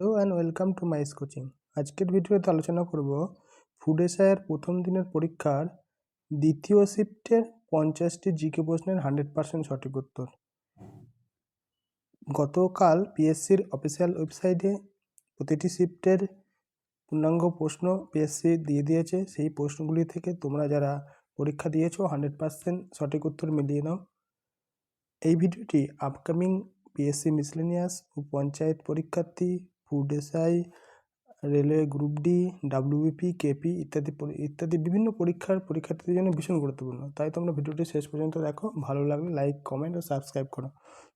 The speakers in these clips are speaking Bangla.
Hello and welcome to mice coaching আজকের ভিডিওতে আলোচনা করব ফুড এসআইয়ের প্রথম দিনের পরীক্ষার দ্বিতীয় শিফটের পঞ্চাশটি জিকে প্রশ্নের হান্ড্রেড পার্সেন্ট সঠিক উত্তর। গতকাল পিএসসির অফিসিয়াল ওয়েবসাইটে প্রতিটি শিফটের পূর্ণাঙ্গ প্রশ্ন পিএসসি দিয়ে দিয়েছে। সেই প্রশ্নগুলি থেকে তোমরা যারা পরীক্ষা দিয়েছ হান্ড্রেড পার্সেন্ট সঠিক উত্তর মিলিয়ে নাও। এই ভিডিওটি আপকামিং পিএসসি মিসলেনিয়াস ও পঞ্চায়েত পরীক্ষার্থী food SI railway group D WBP KP ইত্যাদি ইত্যাদি বিভিন্ন পরীক্ষার পরীক্ষার্থীদের জন্য ভীষণ গুরুত্বপূর্ণ। তাই তোমরা ভিডিওটি শেষ পর্যন্ত দেখো, ভালো লাগলে লাইক কমেন্ট ও সাবস্ক্রাইব করো।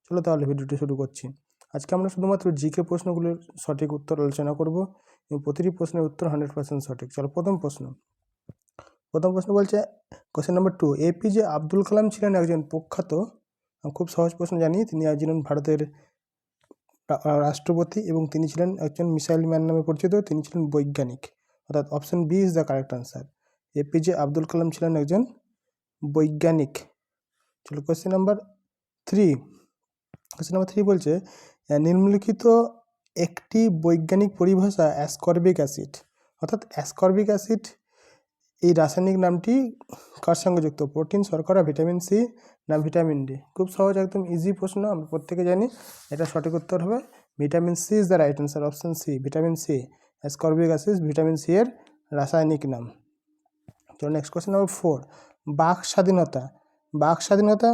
চলো তাহলে ভিডিওটি শুরু করছি। আজকে আমরা শুধুমাত্র জিকে প্রশ্নগুলোর সঠিক উত্তর আলোচনা করব এবং প্রতিটি প্রশ্নের উত্তর হান্ড্রেড পার্সেন্ট সঠিক। চলো প্রথম প্রশ্ন। প্রথম প্রশ্ন বলছে question number two APJ Abdul Kalam ছিলেন একজন প্রখ্যাত খুব সহজ প্রশ্ন জানি, তিনি একজন ভারতের রাষ্ট্রপতি এবং তিনি ছিলেন একজন মিসাইল ম্যান নামে পরিচিত। তিনি ছিলেন বৈজ্ঞানিক। অর্থাৎ option B is the correct answer. APJ Abdul Kalam ছিলেন একজন বৈজ্ঞানিক। চলো question number three question number three বলছে নিম্নলিখিত একটি বৈজ্ঞানিক পরিভাষা অ্যাসকর্বিক অ্যাসিড। অর্থাৎ অ্যাসকর্বিক অ্যাসিড, এই রাসায়নিক নামটি কার সঙ্গে যুক্ত? প্রোটিন, শর্করা, ভিটামিন সি না ভিটামিন ডি। খুব সহজ, একদম ইজি প্রশ্ন, আমরা প্রত্যেকে জানি। এটা সঠিক উত্তর হবে vitamin C is the right answer option C vitamin C ascorbic acid vitamin C এর রাসায়নিক নাম। তো নেক্সট কোয়েশ্চেন নাম্বার ফোর বাক স্বাধীনতা। বাক স্বাধীনতা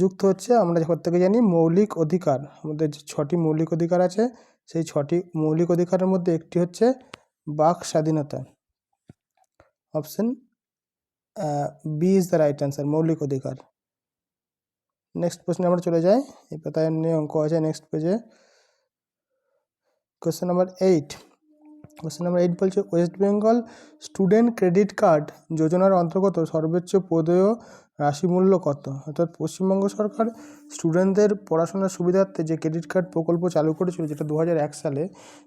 যুক্ত হচ্ছে, আমরা প্রত্যেকে জানি, মৌলিক অধিকার। আমাদের যে ছটি মৌলিক অধিকার আছে, সেই ছটি মৌলিক অধিকারের মধ্যে একটি হচ্ছে বাক স্বাধীনতা। Option B is the right answer, মৌলিক অধিকার। নেক্সট প্রশ্নে আমরা চলে যাই। এই পাতায় নিয়ে অঙ্ক আছে, নেক্সট পেজে। Question number eight. Question number eight বলছে, West Bengal student credit card যোজনার অন্তর্গত সর্বোচ্চ প্রদেয় রাশি মূল্য কত? অর্থাৎ পশ্চিমবঙ্গ সরকার স্টুডেন্টদের পড়াশোনার সুবিধার্থে যে ক্রেডিট কার্ড প্রকল্প চালু করেছিল, যেটা দু সালে,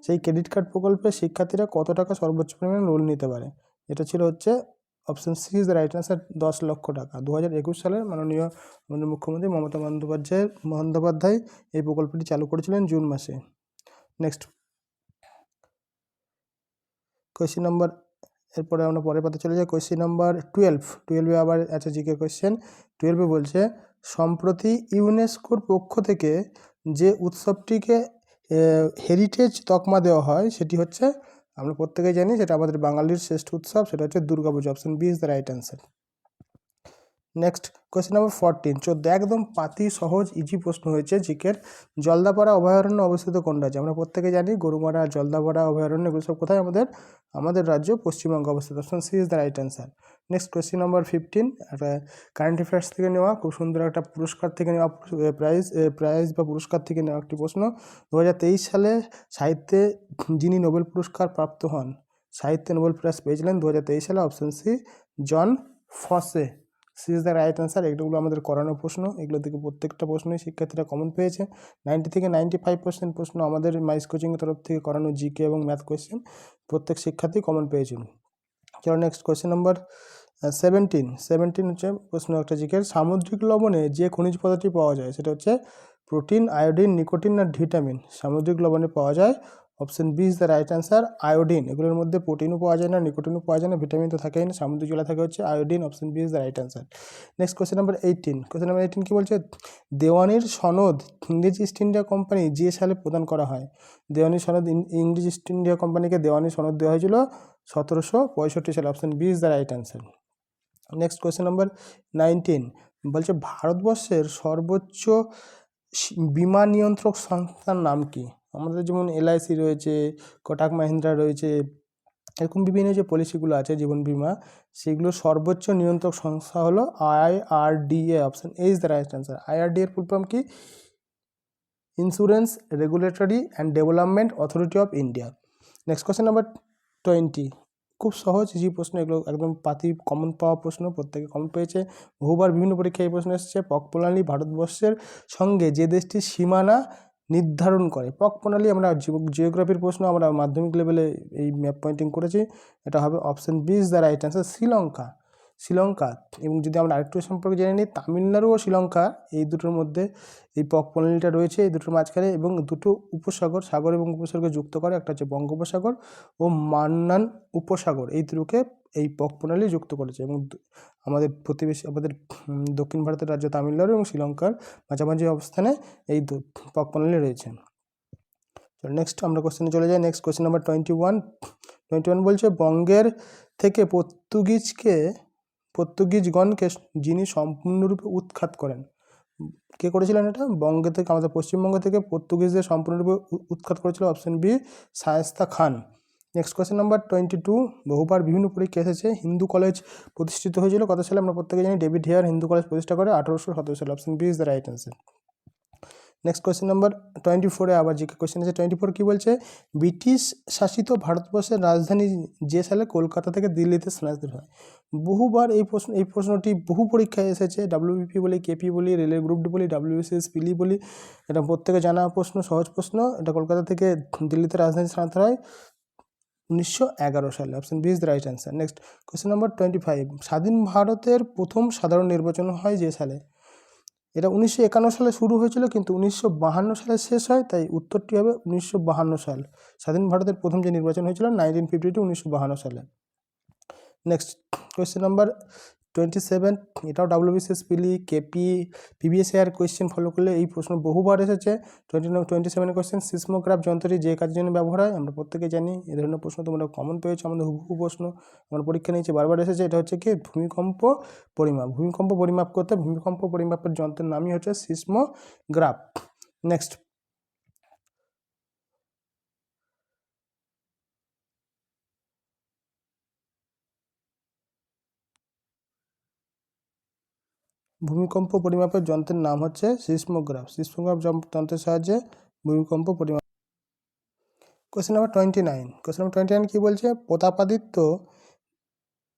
সেই ক্রেডিট কার্ড প্রকল্পে শিক্ষার্থীরা কত টাকা সর্বোচ্চ পরিমাণে লোন নিতে পারে? এটা ছিল হচ্ছে option C is the right answer দশ লক্ষ টাকা। দু হাজার একুশ মাননীয় মুখ্যমন্ত্রী মমতা বন্দ্যোপাধ্যায় বন্দ্যোপাধ্যায় এই প্রকল্পটি চালু করেছিলেন জুন মাসে। নেক্সট কোয়েশ্চেন নাম্বার এরপরে আমরা পরের পাতে চলে যাই। কোয়েশ্চেন নাম্বার টুয়েলভ টুয়েলভে আবার আছে জিকে কোয়েশ্চেন টুয়েলভে বলছে, সম্প্রতি ইউনেস্কোর পক্ষ থেকে যে উৎসবটিকে হেরিটেজ তকমা দেওয়া হয় সেটি হচ্ছে আমরা প্রত্যেকেই জানি যেটা আমাদের বাঙালির শ্রেষ্ঠ উৎসব, সেটা হচ্ছে Durga Puja option B is the right answer next question number fourteen চোদ্দ, একদম পাতি, সহজ ইজি প্রশ্ন হয়েছে জিকের। জলদাপাড়া অভয়ারণ্য অবস্থিত কোন রাজ্যে আমরা প্রত্যেকে জানি গরুমারা, জলদাপাড়া, অভয়ারণ্য, এগুলো সব কোথায়? আমাদের আমাদের রাজ্য পশ্চিমবঙ্গে অবস্থিত। Option C is the right answer next question number fifteen একটা কারেন্ট অ্যাফেয়ার্স থেকে নেওয়া, খুব সুন্দর একটা পুরস্কার থেকে নেওয়া প্রাইজ প্রাইজ বা পুরস্কার থেকে নেওয়া একটি প্রশ্ন। দু হাজার তেইশ সালে সাহিত্যে যিনি নোবেল পুরস্কার প্রাপ্ত হন, সাহিত্যে নোবেল প্রাইজ পেয়েছিলেন দু হাজার তেইশ সালে option C, Jon Fosse. C is the right answer এগুলো আমাদের করানো প্রশ্ন এগুলো থেকে প্রত্যেকটা প্রশ্নই শিক্ষার্থীরা কমন পেয়েছে। নাইনটি থেকে নাইনটি ফাইভ পার্সেন্ট প্রশ্ন আমাদের মাইস কোচিংয়ের তরফ থেকে করানো জিকে এবং ম্যাথ কোয়েশ্চেন প্রত্যেক শিক্ষার্থী কমন পেয়েছে। চলো next question number seventeen seventeen হচ্ছে প্রশ্ন একটা জিকের সামুদ্রিক লবণে যে খনিজ পদার্থটি পাওয়া যায়, সেটা হচ্ছে প্রোটিন আয়োডিন নিকোটিন আর ভিটামিন সামুদ্রিক লবণে পাওয়া যায় option B is the right answer, iodine. এগুলোর মধ্যে প্রোটিনও পাওয়া যায় না, নিকোটিনও পাওয়া যায় না, ভিটামিন তো থাকেই না, সামুদ্রিক জলে থাকে হচ্ছে iodine, option B is the right answer. Next question number eighteen. Question number eighteen কী বলছে? দেওয়ানির সনদ ইংরেজ ইস্ট ইন্ডিয়া কোম্পানি যে সালে প্রদান করা হয়। দেওয়ানি সনদ ইংরেজ ইস্ট ইন্ডিয়া কোম্পানিকে দেওয়ানি সনদ দেওয়া হয়েছিল সতেরোশো পঁয়ষট্টি সালে। Option B is the right answer. Next question number nineteen. বলছে ভারতবর্ষের সর্বোচ্চ বিমা নিয়ন্ত্রক সংস্থার নাম কি? আমাদের যেমন এলআইসি রয়েছে কোটাক মাহিন্দ্রা রয়েছে, এরকম বিভিন্ন যে পলিসিগুলো আছে জীবন বিমা সেগুলো সর্বোচ্চ নিয়ন্ত্রক সংস্থা হলো IRDA option A is the right answer IRD এর ফুল ফর্ম কি? Insurance regulatory and development authority of India next question number twenty খুব সহজ যে প্রশ্ন, এগুলো একদম পাতি কমন পাওয়া প্রশ্ন, প্রত্যেকে কমন পেয়েছে। বহুবার বিভিন্ন পরীক্ষায় এই প্রশ্ন এসেছে। পক প্রণালী ভারতবর্ষের সঙ্গে যে দেশটির সীমানা নির্ধারণ করে। পক প্রণালী আমরা জিওগ্রাফির প্রশ্ন আমরা মাধ্যমিক লেভেলে এই ম্যাপ পয়েন্টিং করেছি। এটা হবে option B is the right answer Sri Lanka. Sri Lanka, এবং যদি আমরা আরেকটু সম্পর্কে জেনে নিই, তামিলনাড়ু ও শ্রীলঙ্কা, এই দুটোর মধ্যে এই পক প্রণালীটা রয়েছে, এই দুটোর মাঝখানে, এবং দুটো উপসাগর, সাগর এবং উপসাগর যুক্ত করে, একটা হচ্ছে বঙ্গোপসাগর ও মান্নান উপসাগর, এই দুটোকে এই পক প্রণালী যুক্ত করেছে এবং আমাদের প্রতিবেশী, আমাদের দক্ষিণ ভারতের রাজ্য তামিলনাড়ু এবং শ্রীলঙ্কার মাঝামাঝি অবস্থানে এই পক প্রণালী রয়েছে। নেক্সট আমরা কোশ্চেনে চলে যাই। Next question number twenty one twenty one বলছে, বঙ্গের থেকে পর্তুগিজকে, পর্তুগিজগণকে যিনি সম্পূর্ণরূপে উৎখাত করেন, কে করেছিলেন এটা? বঙ্গ থেকে, আমাদের পশ্চিমবঙ্গ থেকে পর্তুগিজদের সম্পূর্ণরূপে উৎখাত করেছিল option B Shaista Khan. Next question number twenty two বহুবার বিভিন্ন পরীক্ষা এসেছে। হিন্দু কলেজ প্রতিষ্ঠিত হয়েছিল কত সালে? আমরা প্রত্যেকে জানি ডেভিড হেয়ার হিন্দু কলেজ প্রতিষ্ঠা করে আঠারোশো সতেরো সালে। Option B is the right answer next question number twenty ফোরে আবার জিকে কোয়েশ্চেন আছে। টোয়েন্টি ফোর কী বলছে? ব্রিটিশ শাসিত ভারতবর্ষের রাজধানী যে সালে? কলকাতা থেকে দিল্লিতে স্থানান্তরিত হয়। বহুবার এই প্রশ্ন, এই প্রশ্নটি বহু পরীক্ষায় এসেছে। ডাব্লিউবিপি বলি কেপি বলি রেলের গ্রুপ ডি বলি ডাব্লিউএসএস পিলি বলি। এটা প্রত্যেকে জানা প্রশ্ন, সহজ প্রশ্ন। এটা কলকাতা থেকে দিল্লিতে রাজধানী স্থানান্তর হয়। উনিশশো এগারো সালে option B is right answer next question number twenty five স্বাধীন ভারতের প্রথম সাধারণ নির্বাচন হয় যে সালে? এটা উনিশশো একান্ন সালে শুরু হয়েছিল, কিন্তু উনিশশো সালে শেষ হয়, তাই উত্তরটি হবে উনিশশো সাল। স্বাধীন ভারতের প্রথম যে নির্বাচন হয়েছিল নাইনটিন ফিফটি টু উনিশশো সালে। Next question number twenty seven, এটাও ডাব্লিউবিসিএস পিলি, কেপি পিবিএস এর কোয়েশ্চেন ফলো করলে এই প্রশ্ন বহুবার এসেছে। Twenty twenty seven question, seismograph, যন্ত্রটি যে কাজের জন্য ব্যবহার হয়, আমরা প্রত্যেকে জানি এই ধরনের প্রশ্ন তোমরা কমন পেয়েছ, আমাদের হুবহু প্রশ্ন, আমার পরীক্ষা নিয়েছে, বারবার এসেছে, এটা হচ্ছে কি, ভূমিকম্প পরিমাপ ভূমিকম্প পরিমাপ করতে, ভূমিকম্প পরিমাপের যন্ত্রের নামই হচ্ছে সিসমোগ্রাফ। নেক্সট ভূমিকম্প পরিমাপের যন্ত্রের নাম হচ্ছে সিসমোগ্রাফ। সিসমোগ্রাফ যন্ত্রের সাহায্যে ভূমিকম্প পরিমাপ question number twenty nine question number twenty nine কী বলছে? প্রতাপাদিত্য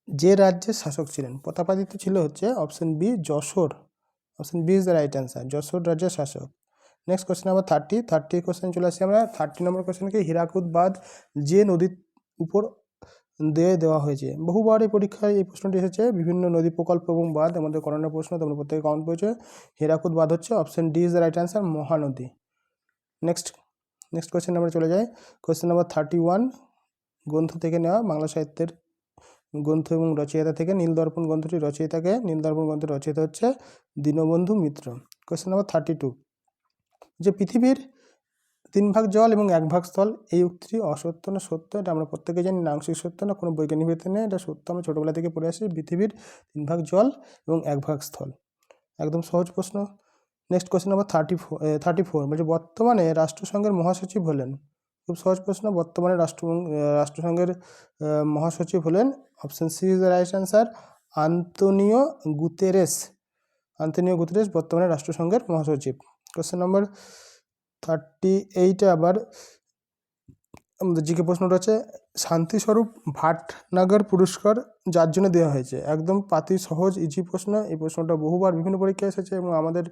যে রাজ্যের শাসক ছিলেন। প্রতাপাদিত্য ছিল হচ্ছে option B Jessore. Option B is the right answer Jessore রাজ্যের শাসক। Next question number thirty thirty question চলে আসছি আমরা। থার্টি নম্বর কোশ্চেনকে হীরাকুদ বাঁধ যে নদীর উপর দিয়ে দেওয়া হয়েছে। বহুবার এই পরীক্ষায় এই প্রশ্নটি এসেছে। বিভিন্ন নদী প্রকল্প এবং বাঁধ, আমাদের করোনা প্রশ্ন, তোমরা প্রত্যেকে কমন পেয়েছে হীরাকুদ বাঁধ হচ্ছে option D is the right answer Mahanadi. Next next question number চলে যায় কোয়েশ্চেন নাম্বার থার্টি ওয়ান গ্রন্থ থেকে নেওয়া বাংলা সাহিত্যের গ্রন্থ এবং রচয়িতা থেকে নীলদর্পণ গ্রন্থটি রচয়িতাকে নীলদর্পণ গ্রন্থের রচয়িতা হচ্ছে Dinabandhu Mitra. Question number thirty two যে পৃথিবীর তিন ভাগ জল এবং এক ভাগ স্থল। এই উক্তিটি অসত্য না সত্য? এটা আমরা প্রত্যেকে জানি। আংশিক সত্য না কোনো বৈজ্ঞানিক ভিত্তি নেই। এটা সত্য। আমরা ছোটোবেলা থেকে পড়ে আসি পৃথিবীর তিন ভাগ জল এবং এক ভাগ স্থল। একদম সহজ প্রশ্ন। Next question number thirty four thirty four বলছে, বর্তমানে রাষ্ট্রসংঘের মহাসচিব হলেন। খুব সহজ প্রশ্ন। বর্তমানে রাষ্ট্র, রাষ্ট্রসংঘের মহাসচিব হলেন option C is the right answer Antonio Guterres. Antonio Guterres বর্তমানে রাষ্ট্রসংঘের মহাসচিব। কোয়েশ্চেন নম্বর থার্টি এইটে আবার আমাদের জিকে প্রশ্নটা হচ্ছে শান্তিস্বরূপ ভাটনাগর পুরস্কার যার জন্য দেওয়া হয়েছে? একদম পাতি সহজ ইজি প্রশ্ন। এই প্রশ্নটা বহুবার বিভিন্ন পরীক্ষায় এসেছে এবং আমাদের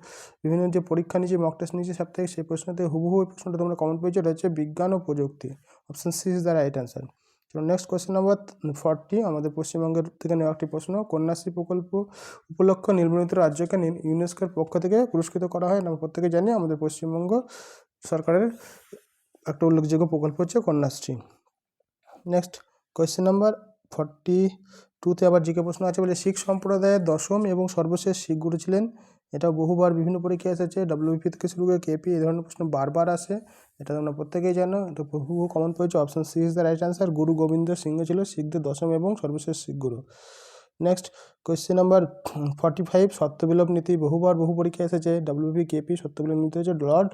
বিভিন্ন যে পরীক্ষা নিয়েছি মক টেস্ট নিয়েছি, সব থেকে সেই প্রশ্নতে হুবহু এই প্রশ্নটা তোমরা কমন পেয়েছ। এটা হচ্ছে বিজ্ঞান ও প্রযুক্তি। Option C is the right answer চলো নেক্সট কোয়েশ্চেন নাম্বার ফর্টি আমাদের পশ্চিমবঙ্গের থেকে নেওয়া একটি প্রশ্ন। কন্যাশ্রী প্রকল্প উপলক্ষ নির্মিত রাজ্যকে ইউনেস্কোর পক্ষ থেকে পুরস্কৃত করা হয় আমরা প্রত্যেকে জানি। আমাদের পশ্চিমবঙ্গ সরকারের একটা উল্লেখযোগ্য প্রকল্প হচ্ছে Kanyashree. Next question number forty টুতে আবার জিকে প্রশ্ন আছে বলে শিখ সম্প্রদায়ের দশম এবং সর্বশেষ শিখ গুরু ছিলেন এটা বহুবার বিভিন্ন পরীক্ষায় এসেছে। ডাব্লিউপি থেকে শুরু করে কেপি এই ধরনের প্রশ্ন বারবার আসে। এটা তোমরা প্রত্যেকেই জানো। এটা বহু কমন পেয়েছে option C is the right answer Guru Gobind Singh ছিল শিখদের দশম এবং সর্বশেষ শিখ গুরু next question number forty five সত্যবিলোপ নীতি। বহুবার বহু পরীক্ষায় এসেছে। ডাব্লিউপি কেপি সত্যবিলোপ নীতি হচ্ছে Lord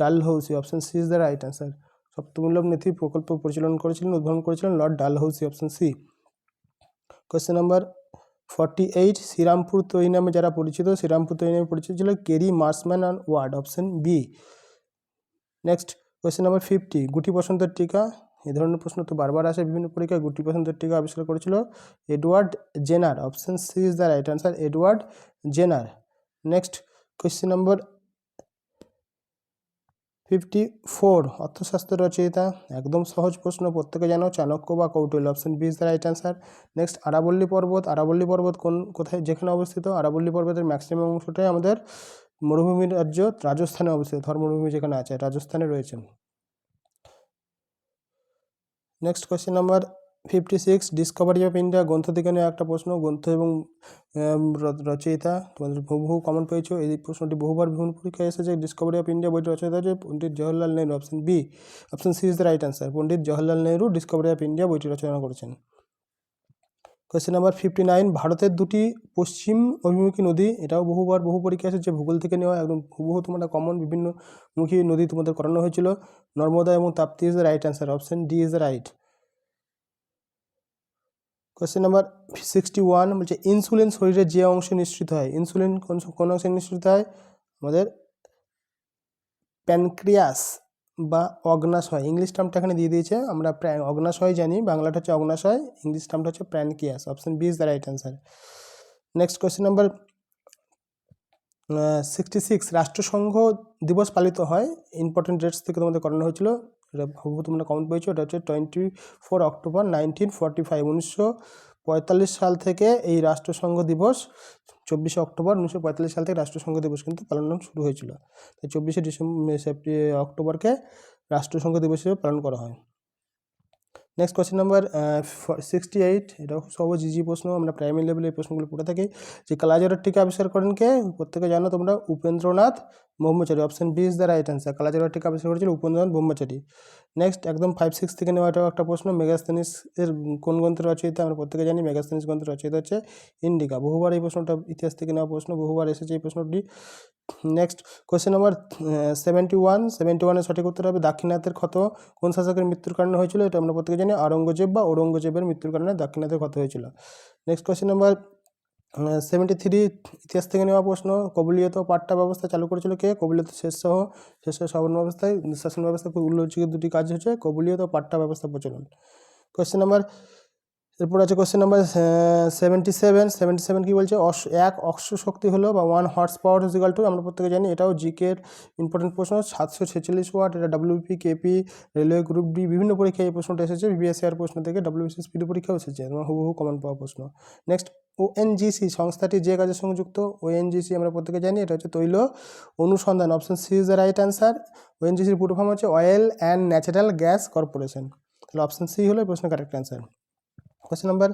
Dalhousie option C is the right answer সপ্তমূল্যক নীতি প্রকল্প পরিচালনা করেছিলেন, উদ্ভাবন করেছিলেন Lord Dal Dalhousie option C question number forty eight Serampore তৈরি নামে যারা পরিচিত, শ্রীরামপুর তৈরি নামে পরিচিত ছিল Carey Marshman and Ward, option B next question number fifty গুটি বসন্তের টিকা। এ ধরনের প্রশ্ন তো বারবার আসে বিভিন্ন পরীক্ষায়, গুটি বসন্তের টিকা আবিষ্কার করেছিল Edward Jenner. Option C is the right answer Edward Jenner. Next question number fifty four অর্থশাস্ত্র রচয়িতা। একদম সহজ প্রশ্ন, প্রত্যেকে জানো, চাণক্য বা Kautilya option B is the right answer next আরাবল্লী পর্বত। আরাবল্লী পর্বত কোন, কোথায়, যেখানে অবস্থিত? আরাবল্লী পর্বতের ম্যাক্সিমাম অংশটাই আমাদের মরুভূমি রাজ্য, রাজস্থানে অবস্থিত থর মরুভূমি যেখানে আছে, রাজস্থানে রয়েছে। Next question number fifty six discovery of India গ্রন্থ থেকে নেওয়া একটা প্রশ্ন, গ্রন্থ এবং রচয়িতা তোমাদের বহু বহু কমন পেয়েছ। এই প্রশ্নটি বহুবার বিভিন্ন পরীক্ষায় এসেছে। ডিসকভারি অফ ইন্ডিয়া বইটি রচয়িতা হচ্ছে Pandit Jawaharlal Nehru option B option C is the right answer Pandit Jawaharlal Nehru discovery of India বইটি রচনা করেছেন। কোয়েশ্চেন নাম্বার ফিফটি নাইন ভারতের দুটি পশ্চিম অভিমুখী নদী, এটাও বহুবার বহু পরীক্ষা এসেছে। ভূগোল থেকে নেওয়া একদম হুবহু তোমরা কমন বিভিন্ন মুখী নদী তোমাদের করানো হয়েছিল। নর্মদা এবং Tapti is the right answer option D is the right question number sixty one বলছে ইনসুলিন শরীরের যে অংশে নিঃসৃত হয় ইনসুলিন কোন কোন অংশে নিঃসৃত হয়? আমাদের প্যানক্রিয়াস বা অগ্নাশয় ইংলিশ টার্মটা এখানে দিয়ে দিয়েছে, আমরা অগ্নাশয় জানি, বাংলাটা হচ্ছে অগ্নাশয় ইংলিশ টার্মটা হচ্ছে pancreas option B is the right answer next question number sixty six রাষ্ট্রসংঘ দিবস পালিত হয় ইম্পর্টেন্ট ডেটস থেকে তোমাদের করানো হয়েছিল এটা তোমরা কমেন্ট পেয়েছ এটা হচ্ছে twenty four October nineteen forty five উনিশশো পঁয়তাল্লিশ সাল থেকে এই রাষ্ট্রসংঘ দিবস, চব্বিশে অক্টোবর উনিশশো পঁয়তাল্লিশ সাল থেকে রাষ্ট্রসংঘ দিবস কিন্তু পালন শুরু হয়েছিল। তাই চব্বিশে ডিসেম্বর অক্টোবরকে রাষ্ট্রসংঘ দিবস হিসেবে পালন করা হয়। Next question number sixty eight খুব সহজ ইজি প্রশ্ন, আমরা প্রাইমারি লেভেলে এই প্রশ্নগুলো পড়ে থাকি। যে কালাজারের টিকা আবিষ্কার করেন কে? প্রত্যেকে জানো তোমরা, Upendranath Brahmachari option B is the right answer কালাজারের টিকা আবিষ্কার করেছিল উপেন্দ্রনাথ ব্রহ্মচারী। নেক্সট একদম ফাইভ সিক্স থেকে নেওয়াটাও একটা প্রশ্ন। মেগাস্তেনিস এর কোন গ্রন্থের রচয়িতা? আমরা প্রত্যেকে জানি মেগাস্তেনিস গ্রন্থের রচয়িতা হচ্ছে ইন্ডিকা। বহুবার এই প্রশ্নটা ইতিহাস থেকে নেওয়া প্রশ্ন, বহুবার এসেছে এই প্রশ্নটি। Next question number seventy one seventy ওয়ানের সঠিক উত্তর হবে দাক্ষিণাত্যের ক্ষত। কোন শাসকের মৃত্যুর কারণে হয়েছিল? এটা আমরা প্রত্যেকে জানি। আরঙ্গজেব বা ঔরঙ্গজেবের মৃত্যুর কারণে দাক্ষিণাত্যের ক্ষত হয়েছিল। Next question number seventy three ইতিহাস থেকে নেওয়া প্রশ্ন, কবলিয়ত পাট্টা ব্যবস্থা চালু করেছিল কে? কবলিয়ত শেষসহ শেষ শাসন ব্যবস্থায় শাসন ব্যবস্থা উল্লেখযোগ্য দুটি কাজ হচ্ছে কবলিয়ত পাট্টা ব্যবস্থা প্রচলন। কোয়েশ্চেন নাম্বার এরপর আছে question number seventy seven seventy seven কী বলছে? অশ এক অক্ষ শক্তি হলো বা one horse power equal to আমরা প্রত্যেকে জানি এটাও জিকের ইম্পর্টেন্ট প্রশ্ন, সাতশো ছেচল্লিশ ওয়াট এটা WP KP railway group D বিভিন্ন পরীক্ষায় এই প্রশ্নটা এসেছে বিবিএসআর প্রশ্ন থেকে ডাব্লিউবিসি স্পিড পরীক্ষাও এসেছে এবং হুবহু কমন পাওয়া প্রশ্ন। নেক্সট ওএনজিসি সংস্থাটি যে কাজের সংযুক্ত যুক্ত ওএনজিসি আমরা প্রত্যেকে জানি, এটা হচ্ছে তৈল অনুসন্ধান option C is the right answer ওএনজিসির পুরো ফর্ম হচ্ছে oil and natural gas corporation তাহলে অপশন সি হলো প্রশ্নের কারেক্ট অ্যান্সার কোয়েশ্চেন নাম্বার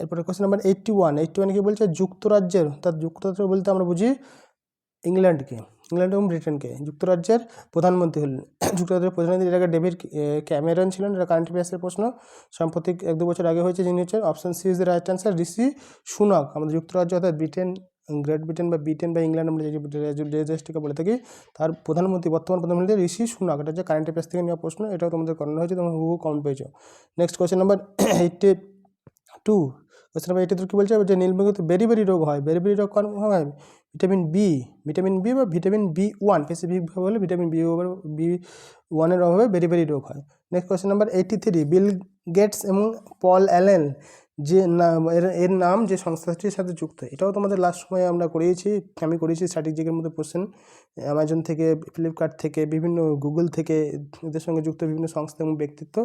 এরপরে question number eighty one eighty one কি বলছে? যুক্তরাজ্যের তার যুক্তরাজ্য বলতে আমরা বুঝি ইংল্যান্ডকে। ইংল্যান্ড এবং ব্রিটেনকে। যুক্তরাজ্যের প্রধানমন্ত্রী হলেন। যুক্তরাজ্যের প্রধানমন্ত্রী এর ডেভিড ক্যামেরন ছিলেন এটা কারেন্ট অ্যাফেয়ার্সের প্রশ্ন। সাম্প্রতিক এক দু বছর আগে হয়েছে যিনি হচ্ছেন option C is the right answer Rishi Sunak. আমাদের যুক্তরাজ্য অর্থাৎ ব্রিটেন গ্রেট ব্রিটেন বা ব্রিটেন বা ইংল্যান্ড আমরা যে দেশটিকে বলে থাকি, তার প্রধানমন্ত্রী, বর্তমান প্রধানমন্ত্রী ঋষি সুনাক, এটা হচ্ছে কারেন্ট অ্যাফেয়ার্স থেকে নেওয়া প্রশ্ন, এটাও তোমাদের করানো হয়েছে, তোমরা হুবহু কম পেয়েছ। Next question number eighty two question number eighty কী বলছে? যে নীলমৃগতে বেরি বেরি রোগ হয়। বেরি বেরি রোগ কোন হয়? ভিটামিন বি ভিটামিন বি বা ভিটামিন বি ওয়ান স্পেসিফিকভাবে হলে ভিটামিন বি বি ওয়ানের অভাবে বেরি বেরি রোগ হয়। Next question number eighty three Bill Gates এবং পল অ্যালেন যে নাম এর এর নাম যে সংস্থাটির সাথে যুক্ত, এটাও তোমাদের লাস্ট সময়ে আমরা করিয়েছি, আমি করিয়েছি স্ট্র্যাটেজিকের মধ্যে কোশ্চেন অ্যামাজন থেকে ফ্লিপকার্ট থেকে, বিভিন্ন গুগল থেকে, এদের সঙ্গে যুক্ত বিভিন্ন সংস্থা এবং ব্যক্তিত্ব,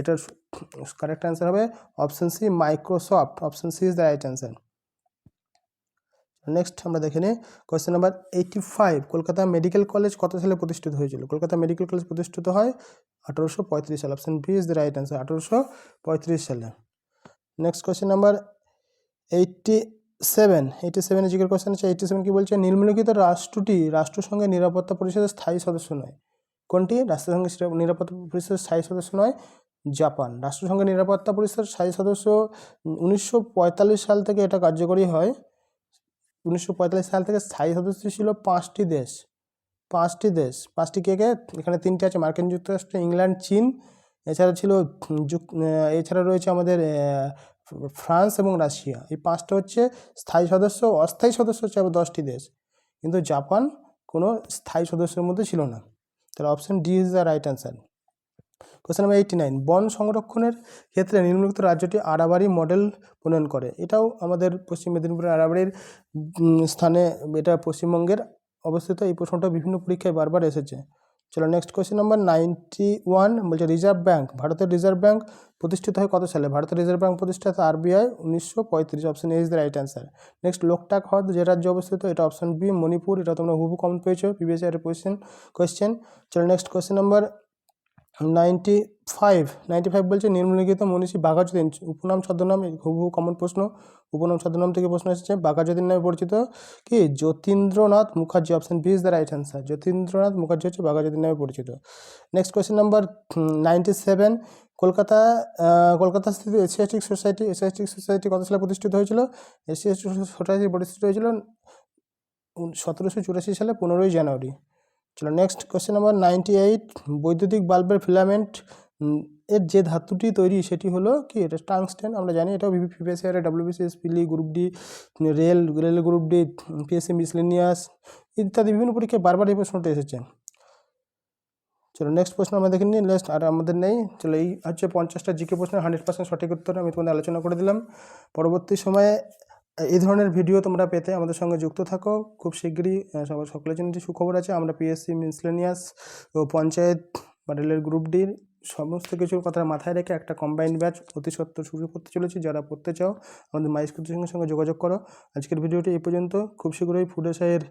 এটার কারেক্ট অ্যান্সার হবে option C Microsoft option C is the right answer next আমরা দেখে নিই question number eighty five Kolkata medical college কত সালে প্রতিষ্ঠিত হয়েছিল? কলকাতা মেডিকেল কলেজ প্রতিষ্ঠিত হয় আঠারোশো পঁয়ত্রিশ সালে। Option B is the right answer আঠারোশো পঁয়ত্রিশ সালে। Next question number eighty seven eighty সেভেনের জিজ্ঞের কোয়েশ্চেন আছে এইটটি সেভেন কী বলছে? নিম্নলিখিত রাষ্ট্রটি রাষ্ট্রসংঘের নিরাপত্তা পরিষদের স্থায়ী সদস্য নয়। কোনটি? রাষ্ট্রসংঘের নিরা- নিরাপত্তা পরিষদের স্থায়ী সদস্য নয়, জাপান। রাষ্ট্রসংঘের নিরাপত্তা পরিষদের স্থায়ী সদস্য উনিশশো পঁয়তাল্লিশ সাল থেকে এটা কার্যকরী হয়। উনিশশো পঁয়তাল্লিশ সাল থেকে স্থায়ী সদস্য ছিল পাঁচটি দেশ। পাঁচটি দেশ। পাঁচটি কে কে? এখানে তিনটে আছে, মার্কিন যুক্তরাষ্ট্র, ইংল্যান্ড, চীন এছাড়া ছিল যুক এছাড়া রয়েছে আমাদের ফ্রান্স এবং রাশিয়া। এই পাঁচটা হচ্ছে স্থায়ী সদস্য অস্থায়ী সদস্য হচ্ছে আবার দশটি দেশ। কিন্তু জাপান কোনো স্থায়ী সদস্যের মধ্যে ছিল না। তাহলে option D is the right answer question number eighty nine বন সংরক্ষণের ক্ষেত্রে নিম্নলিখিত রাজ্যটি আড়াবাড়ি মডেল প্রণয়ন করে। এটাও আমাদের পশ্চিম মেদিনীপুরের আড়াবাড়ির স্থানে, এটা পশ্চিমবঙ্গের অবস্থিত। এই প্রশ্নটা বিভিন্ন পরীক্ষায় বারবার এসেছে। চলো next question number ninety one বলছে রিজার্ভ ব্যাঙ্ক ভারতের রিজার্ভ ব্যাঙ্ক প্রতিষ্ঠিত হয় কত সালে? ভারতের রিজার্ভ ব্যাঙ্ক প্রতিষ্ঠা আরবিআই উনিশশো পঁয়ত্রিশ option A is the right answer next Loktak হ্রদ যে রাজ্যে অবস্থিত, এটা অপশন বি মণিপুর, এটা তোমরা হুবু কমন পেয়েছ প্রিভিয়াস ইয়ারের কোয়েশ্চেন কোয়েশ্চেন চলো next question number ninety five ninety five বলছে নিম্নলিখিত মনীষী বাঘাযতীন। উপনাম, ছদ্মনাম হুবহু কমন প্রশ্ন। উপনাম, ছদ্মনাম থেকে প্রশ্ন এসেছে, বাঘাযতীন নামে পরিচিত কি? Jatindranath Mukherjee option B is the right answer Jatindranath Mukherjee হচ্ছে বাঘাযতীন নামে পরিচিত। Next question number ninety seven Kolkata Kolkata স্থিত এশিয়াটিক সোসাইটি এশিয়াটিক সোসাইটি কত সালে প্রতিষ্ঠিত হয়েছিল? এশিয়াটিক সোসাইটি প্রতিষ্ঠিত হয়েছিল সতেরোশো চুরাশি সালে পনেরোই জানুয়ারি। চলো next question number ninety eight বৈদ্যুতিক বাল্বের ফিলামেন্ট এর যে ধাতুটি তৈরি সেটি হলো কি? এটা টাংস্টেন আমরা জানি এটাও প্রিভিয়াস ইয়ারে WBCS পিলি group D rail rail group D PSC miscellaneous ইত্যাদি বিভিন্ন পরীক্ষায় বারবার এই প্রশ্নটা এসেছে। চলো নেক্সট প্রশ্ন আমরা দেখে নিই নেক্সট আর আমাদের নেই। চলো এই হচ্ছে পঞ্চাশটা জিকে প্রশ্নের হান্ড্রেড পার্সেন্ট সঠিক উত্তর আমি তোমাদের আলোচনা করে দিলাম। পরবর্তী সময়ে এই ধরনের ভিডিও তোমরা পেতে আমাদের সঙ্গে যুক্ত থাকো। খুব শীঘ্রই সবার সকলের জন্য একটি সুখবর আছে, আমরা পিএসসি মিসলেনিয়াস ও পঞ্চায়েত বা রেলের গ্রুপ ডির সমস্ত কিছুর কথা মাথায় রেখে একটা কম্বাইন্ড ব্যাচ অতি সত্ত্বর শুরু করতে চলেছি। যারা পড়তে চাও, আমাদের মাইস কোচিংয়ের সঙ্গে যোগাযোগ করো। আজকের ভিডিওটি এই পর্যন্ত। খুব শীঘ্রই ফুড এসআইয়ের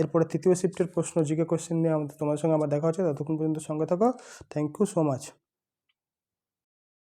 এরপরে তৃতীয় শিফটের প্রশ্ন জিকে কোশ্চেন নিয়ে আমাদের তোমাদের সঙ্গে আমার দেখা হচ্ছে। ততক্ষণ পর্যন্ত সঙ্গে থাকো। Thank you so much